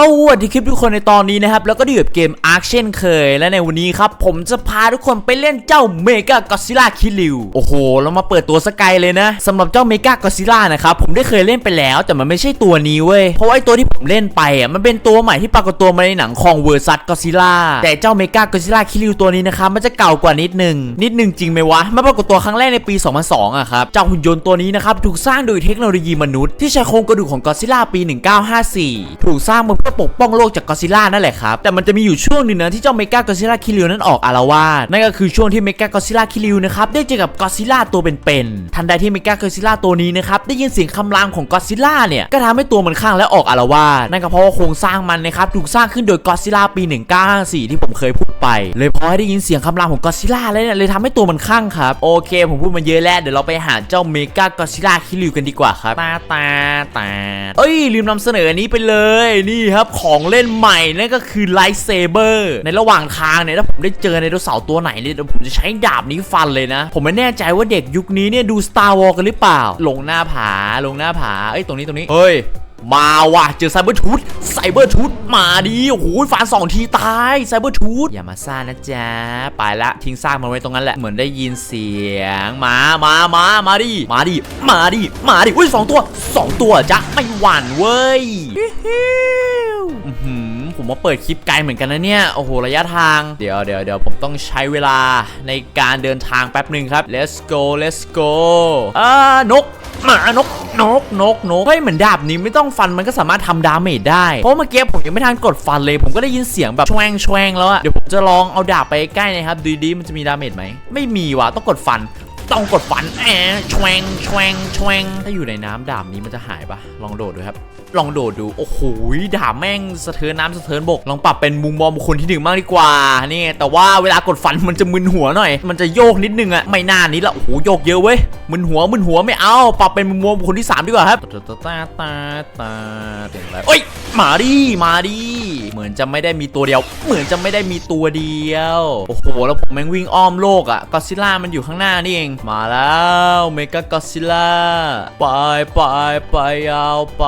สวัสดีคลิปทุกคนในตอนนี้นะครับ แล้วก็อยู่กับเกม Ark เช่นเคย และในวันนี้ครับ ผมจะพาทุกคนไปเล่นเจ้าเมกากอซิล่าคิริวโอ้โห เรามาเปิดตัวสกายเลยนะสำหรับเจ้าเมกากอซิล่านะครับ ผมได้เคยเล่นไปแล้วแต่มันไม่ใช่ตัวนี้เว้ย เพราะไอตัวที่ผมเล่นไปอะมันเป็นตัวใหม่ที่ปรากฏตัวมาในหนังของเวอร์ซัสกอซิล่าแต่เจ้าเมกากอซิล่าคิริวตัวนี้นะครับมันจะเก่ากว่านิดนึงนิดนึงจริงไหมวะมันปรากฏตัวครั้งแรกในปี 2002อะครับเจ้าหุ่นยนต์ตัวนี้นะครับถูกสร้างโดยเทคโนโลยีมนุษย์ที่ใช้โครงกระดูกของกอซิล่าปี 1954 ถูกสร้างมาเพื่อปกป้องโลกจากกอซิล่านั่นแหละครับ แต่มันจะมีอยู่ช่วงหนึ่งนะที่เจ้าเมกากอซิล่าคิริวนั้นออกอารวาสนั่นก็คือช่วงที่เมกากอซิล่าคิริวนะครับได้เจอกับกอซิล่าตัวเป็นๆทันใดที่เมกากอซิล่าตัวนี้นะครับได้ยินเสียงคำรามของกอซิล่าเนี่ยก็ทำให้ตัวมันข้างและออกอารวาสนั่นก็เพราะว่าโครงสร้างมันนะครับถูกสร้างขึ้นโดยกอซิล่าปี 1954 ที่ผมเคยพูดไป เลยพอให้ได้ยินเสียงคำรามของกอซิล่าแล้วเนี่ยเลยทำให้ตัวมันข้างครับโอเค ผมพูดมาเยอะแล้วเดี๋ยวเราไปหาเจ้าเมกากอซิล่าคิริวกันดีกว่าครับตาตาตาเอ้ยลืมนำเสนออันนี้ไปเลยนี่ครับของเล่นใหม่นั่นก็คือไลท์เซเบอร์ในระหว่างทางเนี่ยถ้าผมได้เจอไดโนเสาตัวไหนเนี่ยเดี๋ยวผมจะใช้ดาบนี้ฟันเลยนะ ผมไม่แน่ใจว่าเด็กยุคนี้เนี่ยดู Star War กันหรือเปล่า ลงหน้าผาลงหน้าผาเอ้ยตรงนี้ตรงนี้เฮ้ยมาว่ะเจอไซเบอร์ทูธไซเบอร์ทูธมาดิโอ้โหฟันสองทีตายไซเบอร์ทูธอย่ามาซ่านะจ๊ะ ไปละทิ้งซากมันไว้ตรงนั้นแหละ เหมือนได้ยินเสียง มามามามาดิ มาดิ มาดิ มาดิอุ้ยสองตัวสองตัวจ้ะไม่หวั่นเว้ย อื้อหือผมมาเปิดคลิปไกลเหมือนกันนะเนี่ย โอ้โห ระยะทาง เดี๋ยวเดี๋ยวเดี๋ยวผมต้องใช้เวลาในการเดินทางแป๊บหนึ่งครับ let's go let's go อ่านกหมานกนกนกนกเฮ้ยเหมือนดาบนี้ไม่ต้องฟันมันก็สามารถทำดาเมจได้ เพราะเมื่อกี้ผมยังไม่ทันกดฟันเลย ผมก็ได้ยินเสียงแบบแชวงแชวงแล้วอะเดี๋ยวผมจะลองเอาดาบไปใกล้นะครับ ดูดีมันจะมีดาเมจไหม ไม่มีว่ะต้องกดฟัน ต้องกดฟันแอะแชวงแชวงแชวงถ้าอยู่ในน้ำดาบนี้มันจะหายปะลองโดดดูครับ ลองโดดดู โอ้โหดาบแม่งสะเทือนน้ำสะเทือนบก ลองปรับเป็นมุมมองบุคคลที่หนึ่งมากดีกว่า นี่ แต่ว่าเวลากดฟันมันจะมึนหัวหน่อย มันจะโยกนิดนึงอะไม่น่านี้ละ โอ้โหโยกเยอะเว้ย มึนหัวมึนหัวไม่เอา ปรับเป็นมุมมองบุคคลที่สามดีกว่าครับ ตาตาตาตาตาเสียงอะไรเอ้ยมาดิมาดิเหมือนจะไม่ได้มีตัวเดียว เหมือนจะไม่ได้มีตัวเดียว โอ้โห แล้วผมแม่งวิ่งอ้อมโลกอะก็ซิล่ามันอยู่ข้างหน้านี่เองมาแล้วเมกากอซิล่าไปไปไปยาวไป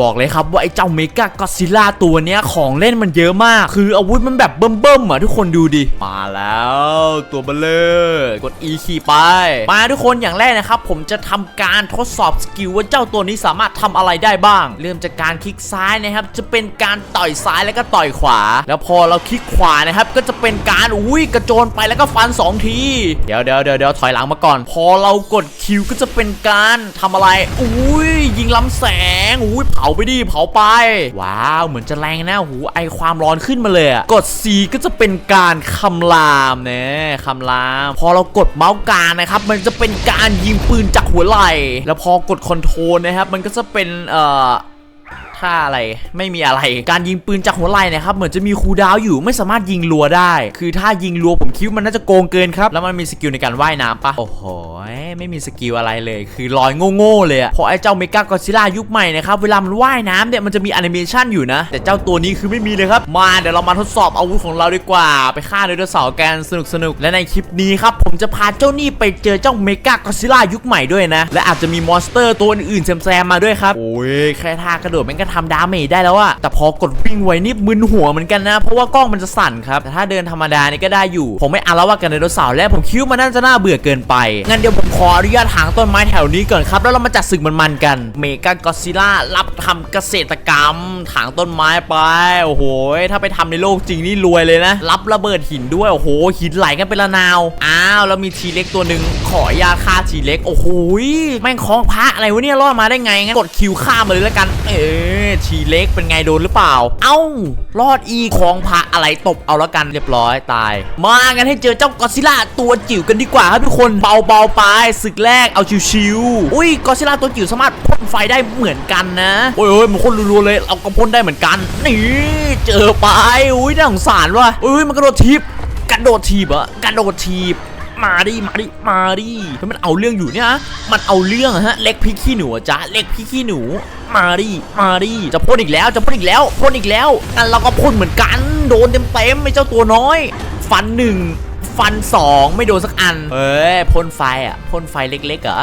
บอกเลยครับว่าไอ้เจ้าเมกากอซิล่าตัวเนี้ยของเล่นมันเยอะมาก คืออาวุธมันแบบเบิ่มๆอะทุกคนดูดิ มาแล้ว ตัวเบลเลอร์กด E ขี่ไป มาทุกคนอย่างแรกนะครับ ผมจะทำการทดสอบสกิลว่าเจ้าตัวนี้สามารถทำอะไรได้บ้าง เริ่มจากการคลิกซ้ายนะครับ จะเป็นการต่อยซ้ายแล้วก็ต่อยขวา แล้วพอเราคลิกขวานะครับ ก็จะเป็นการอุ้ยกระโจนไปแล้วก็ฟันสองทีเดี๋ยวเดี๋ยวเดี๋ยวเดี๋ยวถอยหลังมาก่อน พอเรากดคิวก็จะเป็นการทำอะไร อุ้ยยิงลำแสง อุ้ยเผาไปดิเผาไป ว้าว เหมือนจะแรงนะหูไอความร้อนขึ้นมาเลยอะกด C ก็จะเป็นการคำรามเนี่ยคำราม พอเรากดเมาส์กลางนะครับ มันจะเป็นการยิงปืนจากหัวไหล่ แล้วพอกดคอนโทรลนะครับ มันก็จะเป็นเอ่อ ท่าอะไร ไม่มีอะไร การยิงปืนจากหัวไหล่เนะครับ เหมือนจะมีคูดาวอยู่ไม่สามารถยิงรัวได้ คือถ้ายิงรัวผมคิดมันน่าจะโกงเกินครับ แล้วมันมีสกิลในการว่ายน้ำปะโอ้โห ไม่มีสกิลอะไรเลย คือลอยโง่ๆเลยอะพราะไอ้เจ้าเมกากอซิล่ายุคใหม่นะครับ เวลามันว่ายน้ำเนี่ยมันจะมีแอนิเมชันอยู่นะ แต่เจ้าตัวนี้คือไม่มีเลยครับ มาเดี๋ยวเรามาทดสอบอาวุธของเราดีกว่า ไปฆ่าไดโนเสาร์กันสนุกสนุกและในคลิปนี้ครับผมจะพาเจ้านี่ไปเจอเจ้าเมกากอซิล่ายุคใหม่ด้วยนะ และอาจจะมีมอนสเตอร์ตัวอื่นๆแซมๆมาด้วยครับโอ้ยแค่ท่ากระโดดมันก็ทำดาเมจได้แล้วอะแต่พอกดวิ่งไว้นี่มึนหัวเหมือนกันนะ เพราะว่ากล้องมันจะสั่นครับ แต่ถ้าเดินธรรมดานี่ก็ได้อยู่ ผมไม่อาละวาดกันไดโนเสาร์แล้วผมคิดว่ามันน่าจะน่าเบื่อเกินไป งั้นเดี๋ยวผมขออนุญาตหางต้นไม้แถวนี้ก่อนครับ แล้วเรามาจัดศึกมันๆกัน เมกากอซิล่ารับทำเกษตรกรรม ถางต้นไม้ไป โอ้โห ถ้าไปทำในโลกจริงนี่รวยเลยนะ รับระเบิดหินด้วย โอ้โห หินไหลกันเป็นละนาว อ้าว แล้วมีทีเล็กตัวหนึ่งขออนุญาฆ่าทีเล็ก โอ้โห แม่งคล้องพระอะไรวะเนี่ยรอดมาได้ไง งั้นกดคิวฆ่ามาเลยแล้วกัน เออทีเล็กเป็นไงโดนหรือเปล่า เอ้ารอดอีคลองพระอะไรตบเอาแล้วกันเรียบร้อยตาย มากันให้เจอเจ้ากอซิล่าตัวจิ๋วกันดีกว่าครับทุกคนเบาๆไปศึกแรกเอาชิวๆอุ้ยกอซิล่าตัวจิ๋วสามารถพ่นไฟได้เหมือนกันนะโอ้ยโอ้ยมันพ่นรัวๆเลยเราก็พ่นได้เหมือนกันนี่เจอไปอุ้ยน่าสงสารว่ะอุ้ยมันกระโดดทีบกระโดดทีบอะกระโดดทีบ มาดิมาดิมาดิเฮ้ยมันเอาเรื่องอยู่เนี่ยฮะมันเอาเรื่องฮะเล็กพี่ขี้หนูจ้ะเล็กพี่ขี้หนู มาดิมาดิจะพ่นอีกแล้วจะพ่นอีกแล้วพ่นอีกแล้วนั่นเราก็พ่นเหมือนกัน โดนเต็มเต็มๆไอ้เจ้าตัวน้อย ฟันหนึ่งฟันสองไม่โดนสักอันเอ้ยพ่นไฟอะพ่นไฟเล็กๆเหรอ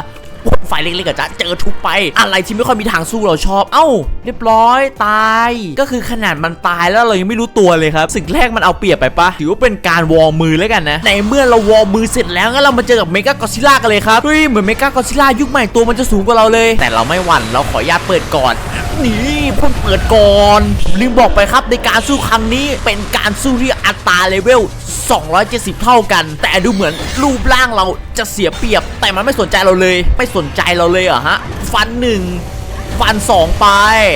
พไฟเล็กๆกับจ๊ะเจอทุบไป อะไรที่ไม่ค่อยมีทางสู้เราชอบ เอ้า เรียบร้อยตาย ก็คือขนาดมันตายแล้วเรายังไม่รู้ตัวเลยครับสิ่งแรกมันเอาเปรียบไปปะถือว่าเป็นการวอร์มมือแล้วกันนะในเมื่อเราวอร์มมือเสร็จแล้วงั้นเรามาเจอกับเมกากอซิล่ากันเลยครับเฮ้ยเหมือนเมกากอซิล่ายุคใหม่ตัวมันจะสูงกว่าเราเลย แต่เราไม่หวั่นเราขออนุญาตเปิดก่อนนี่เพิ่งเปิดก่อนลืมบอกไปครับในการสู้ครั้งนี้เป็นการสู้ที่อัตราเลเวล 270 เท่ากัน แต่ดูเหมือนรูปร่างเราจะเสียเปรียบ แต่มันไม่สนใจเราเลย ไม่สนใจเราเลยเหรอฮะ ฟันหนึ่งฟันสองไป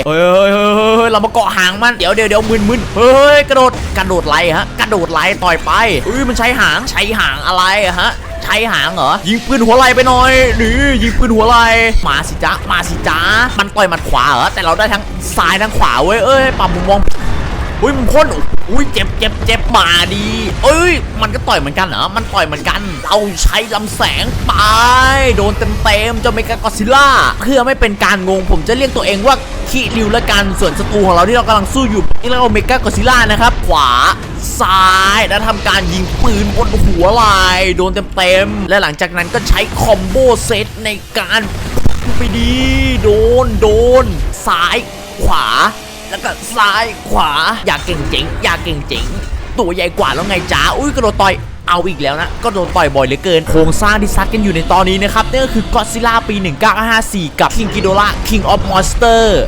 เฮ้ยเฮ้ยเฮ้ยเฮ้ยเรามาเกาะหางมัน เดี๋ยวเดี๋ยวเดี๋ยวมึนมึนเฮ้ยกระโดด กระโดดไล่ฮะ กระโดดไล่ต่อยไป อุ้ยมันใช้หาง ใช้หางอะไรอฮะใช้หางเหรอ ยิงปืนหัวไหลไปหน่อยนี่ยิงปืนหัวไหลมาสิจ๊ะมาสิจ๊ะมันต่อยมัดขวาเหรอ แต่เราได้ทั้งซ้ายทั้งขวาเว้ย เอ้ยปรับมุมมอง อุ้ยมันพ่นอุ้ยเจ็บเจ็บเจ็บมาดี เอ้ย มันก็ต่อยเหมือนกันเหรอ มันต่อยเหมือนกัน เราใช้ลำแสงไปโดนเต็มเต็มเจ้าเมกากอซิล่า เพื่อไม่เป็นการงงผมจะเรียกตัวเองว่าคิริวละกันส่วนศัตรูของเราที่เรากำลังสู้อยู่นี่เราเมกากอซิล่านะครับ ขวาซ้ายแล้วทำการยิงปืนบนหัวไหลาย โดนเต็มเต็มๆและหลังจากนั้นก็ใช้คอมโบเซตในการไปดี โดนโดนซ้ายขวา แล้วก็ซ้ายขวา อยากเก่งเจ๋งอยากเก่งเจ๋งตัวใหญ่กว่าแล้วไงจ้าอุ้ยกระโดดต่อยเอาอีกแล้วนะ ก็โดนต่อยบ่อยเหลือเกิน โครงสร้างที่ซัดกันอยู่ในตอนนี้นะครับนั่นก็คือก็ซิล่าปี 1954 กับคิงกิโดล่าคิงออฟมอนสเตอร์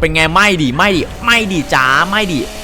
เป็นไงไม่ดีไม่ดีไม่ดีจ้าไม่ดี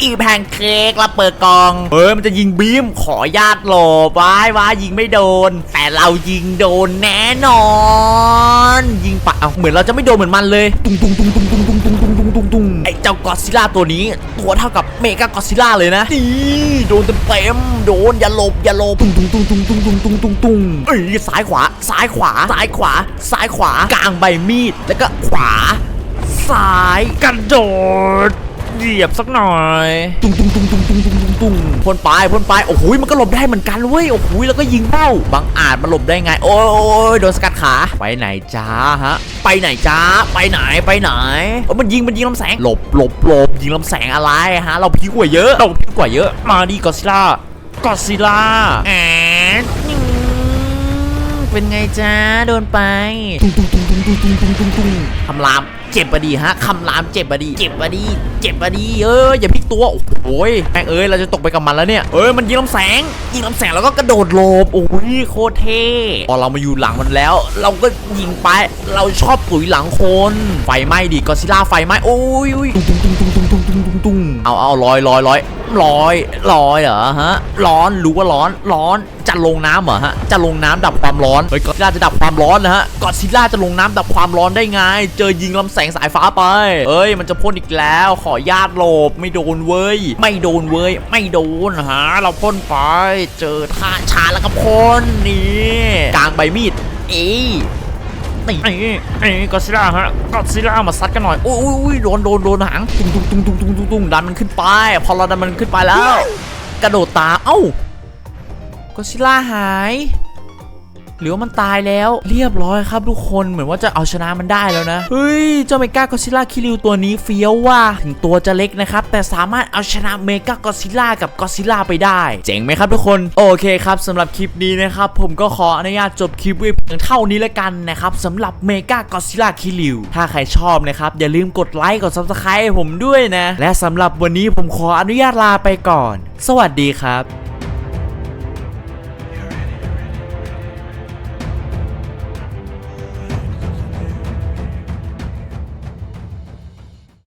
อีแพนเค้กเราเปิดกล่อง เฮ้ยมันจะยิงบีมขอญาตหลบว้ายว้ายยิงไม่โดน แต่เรายิงโดนแน่นอน ยิงปะเอาเหมือนเราจะไม่โดนเหมือนมันเลย ตุงตุงตุงตุงตุงตุงตุงตุงตุงตุงตุงไอ้เจ้ากอดซิล่าตัวนี้ ตัวเท่ากับเมกากอดซิล่าเลยนะนี่โดนเต็มเต็มๆโดนอย่าหลบอย่าหลบตุงตุงตุงตุงตุงตุงตุงตุงตุงเอ้ยซ้ายขวาซ้ายขวาซ้ายขวาซ้ายขวากลางใบมีดแล้วก็ขวาซ้ายกระโดด เหยียบสักหน่อยตุ้งตุ้งตุ้งตุ้งตุ้งตุ้งตุ้งตุ้งพ่นไปพ่นไปโอ้โหมันก็หลบได้เหมือนกันเว้ยโอ้โหแล้วก็ยิงเป้าบางอาจมันหลบได้ไง โอ้ยโดนสกัดขาไปไหนจ้าฮะ ไปไหนจ้าไปไหนไปไหนเออมันยิงมันยิงลำแสงหลบหลบหลบยิงลำแสงอะไรฮะ เราพีกว่าเยอะเราพีกว่าเยอะ มาดีกอซิล่ากอซิล่าแอนเป็นไงจ้าโดนไปตุ้งตุ้งตุ้งตุ้งตุ้งตุ้งตุ้งตุ้งตุ้งคำราม เจ็บปะดีฮะคำรามเจ็บปะดี เจ็บปะดี เจ็บปะดีเอ้ยอย่าพลิกตัวโอ้ยแม่งเอ้ยเราจะตกไปกับมันแล้วเนี่ยเอ้ยมันยิงลำแสงยิงลำแสงแล้วก็กระโดดหลบโอ้ยโคตรเท่พอเรามาอยู่หลังมันแล้ว เราก็ยิงไปเราชอบปุ๋ยหลังคนไฟไหม้ดิกอซิล่าไฟไหม้โอ้ยอุ้ยตุ้งตุ้งตุ้งตุ้งตุ้งตุ้ง ตุ้งตุ้งตุ้งเอาเอาลอยลอยลอยลอยลอยเหรอฮะร้อนรู้ว่าร้อนร้อนจะลงน้ำเหรอฮะจะลงน้ำดับความร้อนเฮ้ยกอซิล่าจะดับความร้อนนะฮะกอซิล่าจะลงน้ำดับความร้อนได้ไง เจอยิงลำแสงสายฟ้าไปเอ้ยมันจะพ่นอีกแล้วขอญาตหลบไม่โดนเว้ยไม่โดนเว้ยไม่โดนฮะเราพ่นไป เจอท่าชาแล้วก็พ่นนี่กลางใบมีดเอ้ย นี่นี่นี่กอซิล่าฮะก็ซิล่ามาซัดกันหน่อยอุ้ยอุ้ยอุ้ยโดนโดนโดนหางตุ้งตุ้งตุ้งตุ้งตุ้งตุ้งตุ้งดันมันขึ้นไป พอเราดันมันขึ้นไปแล้ว กระโดดตามเอ้าก็ซิล่าหาย หรือว่ามันตายแล้วเรียบร้อยครับทุกคนเหมือนว่าจะเอาชนะมันได้แล้วนะ เฮ้ย เจ้าเมกากอซิล่าคิริวตัวนี้เฟี้ยวว่าถึงตัวจะเล็กนะครับ แต่สามารถเอาชนะเมกากอซิล่ากับกอซิล่าไปได้ เจ๋งไหมครับทุกคน โอเคครับสำหรับคลิปนี้นะครับ ผมก็ขออนุญาตจบคลิปไว้เพียงเท่านี้ละกันนะครับสำหรับเมกากอซิล่าคิริวถ้าใครชอบนะครับ อย่าลืมกดไลค์กด subscribe ให้ผมด้วยนะ และสำหรับวันนี้ผมขออนุญาตลาไปก่อน สวัสดีครับ